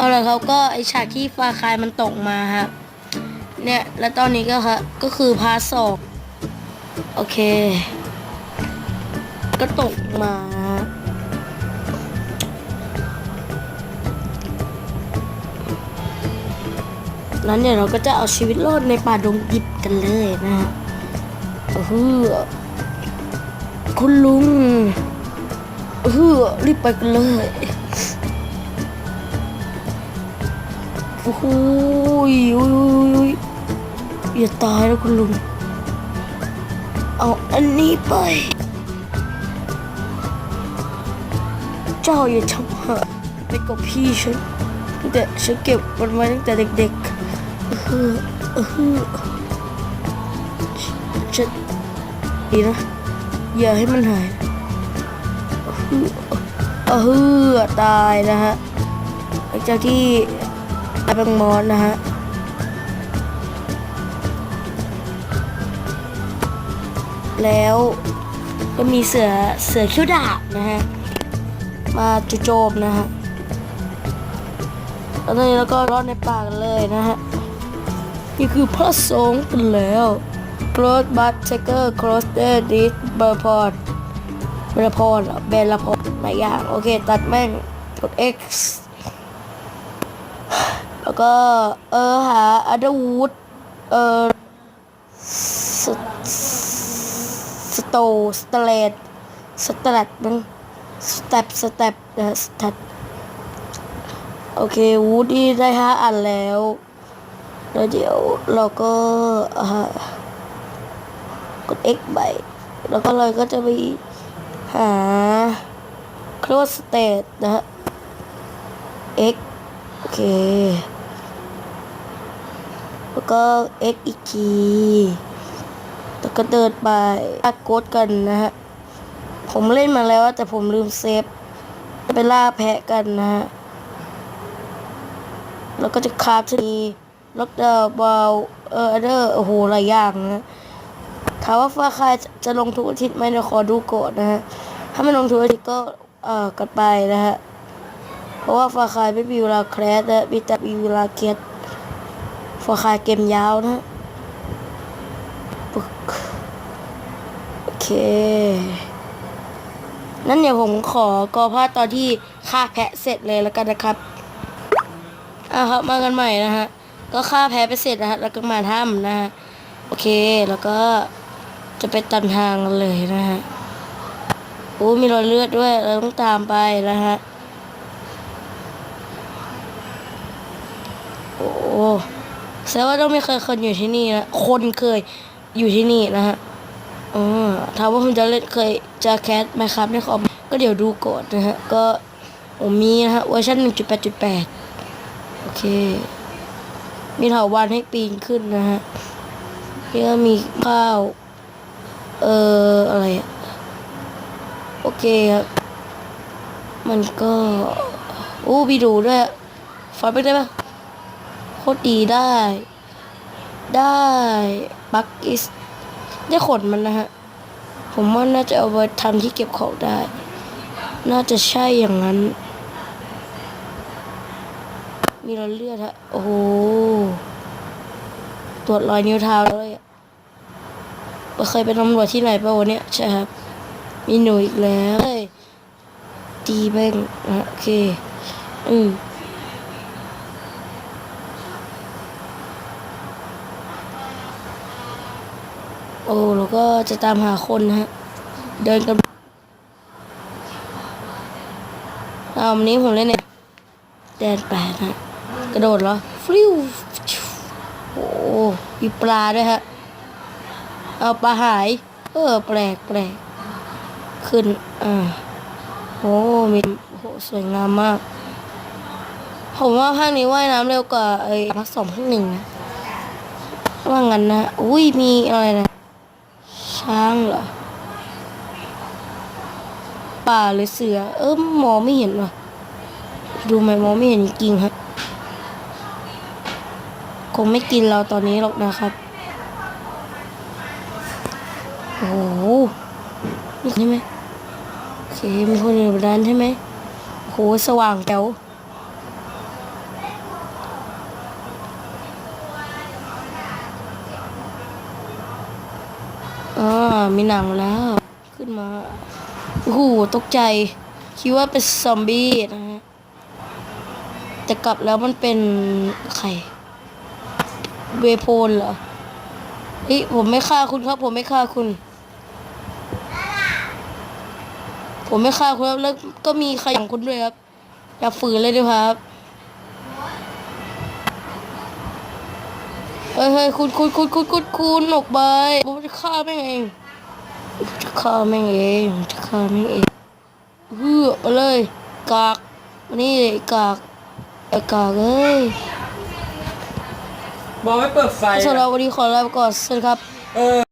เอาละครับก็ไอฉากที่ฟาคายมันตกมาครับเนี่ยแล้วตอนนี้ก็ครับก็คือพาสองโอเค ก็ตกมาแล้วเนี่ยเราก็จะเอาชีวิตรอดในป่าดงดิบกันเลยนะฮะเออคุณลุงเออรีบไปกันเลย โอ้โหยอุ้ยอุ้ยอุ้ยอย่าตายนะคุณลุง เอาอันนี้ไป เจ้าอย่าทำหาไปกับพี่ฉันตั้งแต่ฉันเก็บมันไว้ตั้งแต่เด็กๆเออเออฉันดีนะ อย่าให้มันหายเออเออตายนะฮะหลังจากที่ ตายเป็นมอนนะฮะแล้วก็มีเสือเสือคิ้วดาบนะฮะมาจุโจมนะฮะแล้วตอนนี้เราก็รอดในป่ากันเลยนะฮะนี่คือพระสงฆ์กันแล้ว cross but checker cross the this เบอร์พอร์ตเบอร์พอร์เบลพอร์หลายอย่าง โอเค ตัดแม่งกด X ก็เออหา other wood เออสสโตสเตเลตสเตเลตมันสเต็ปสเต็ปนะสเต็ปโอเควูดดี้ได้ห้าอันแล้วแล้วเดี๋ยวเราก็อ่ากด X ไปแล้วก็เราก็จะไปหา close state นะฮะ X โอเค แล้วก็ X อีกทีแล้วก็เดินไปอัดโกดกันนะฮะ ผมเล่นมาแล้วแต่ผมลืมเซฟจะไปล่าแพะกันนะฮะ แล้วก็จะคาฟชนีล็อกดาวน์บาลเออเดอร์โอ้โหหลายอย่างนะถามว่าฟ้าคายจะลงทุกอาทิตย์ไหมเดี๋ยวขอดูก่อนนะฮะ ถ้าไม่ลงทุกอาทิตย์ก็เอ่อกันไปนะฮะ เพราะว่าฟ้าคายไม่มีเวลาแคสนะมีแต่มีเวลาเกีย รฟ้าคายเกมยาวนะปึ๊กโอเค นั่นเดี๋ยวผมขอกอภาพตอนที่ฆ่าแพะเสร็จเลยแล้วกันนะครับอะครับมากันใหม่นะฮะ ก็ฆ่าแพ้ไปเสร็จนะฮะแล้วก็มาถ้ำนะฮะ โอเคแล้วก็จะไปตันทางกันเลยนะฮะโอ้มีรอยเลือดด้วย เราต้องตามไปนะฮะ โอ้ แสดงว่าต้องมีเคยคนอยู่ที่นี่นะคนเคยอยู่ที่นี่นะฮะออถามว่าผมจะเล่นเคยจะแคสไหมครับในคอมก็เดี๋ยวดูก่อนนะฮะ ก็ผมมีนะฮะเวอร์ชัน1.8.8 โอเค มีเถาวันให้ปีนขึ้นนะฮะนี่ก็มีข้าว เอ่อ อะไรอะโอเคครับ มันก็ อู้มีดูด้วยฟันไปได้ปะ โคตรดีได้ ได้บักอิสได้ขนมันนะฮะ ผมว่าน่าจะเอาไปทำที่เก็บของได้ น่าจะใช่อย่างนั้น มีรอยเลือดฮะ โอ้โห ตรวจรอยนิ้วเท้าเลยอะเคยเป็นตำรวจที่ไหนป่ะวันเนี้ยใช่ครับ มีหนูอีกแล้วเฮ้ยตีแม่งโอเค อืม อ้แล้วก็จะตามหาคนนะฮะ เดินกันเอาวันนี้ผมเล่นเนี่ยแดนแปดฮะ กระโดดเหรอฟลิวโอ้มีปลาด้วยฮะ เอาปลาหาย เออ แปลกแปลกขึ้น อ่าโอ้มีโหสวยงามมาก ผมว่าภาคนี้ว่ายน้ำเร็วกว่าไอ้ภาคสองภาคหนึ่งนะว่างั้นนะ อุ้ยมีอะไรนะ ช้างเหรอ ป่าหรือเสือ เออมองไม่เห็นว่ะ ดูไหมมองไม่เห็นจริงๆฮะคงไม่กินเราตอนนี้หรอกนะครับโอ้โหนี่ใช่ไหมโอเคมีคนอยู่บนนั้นใช่ไหมโหสว่างแจ๋ว มีหนังแล้ว ขึ้นมาโอ้โหตกใจ คิดว่าเป็นซอมบี้นะฮะแต่กลับแล้วมันเป็นใครเวโพลเหรอเฮ้ยผมไม่ฆ่าคุณครับ ผมไม่ฆ่าคุณ ผมไม่ฆ่าคุณครับแล้วก็มีใครอย่างคุณด้วยครับ อย่าฝืนเลยด้วยครับเฮ้ยเฮ้ยคุณคุณคุณคุณคุณคุณออกไป จะฆ่าแม่งเองผมจะฆ่าแม่งเองผมจะฆ่าแม่งเองเฮือไปเลยกากมานี่เลยกากไอ้กากเอ้ยบอกไม่เปิดไฟสำหรับวันนี้ขอลาไปก่อนสวัสดีครับ เออ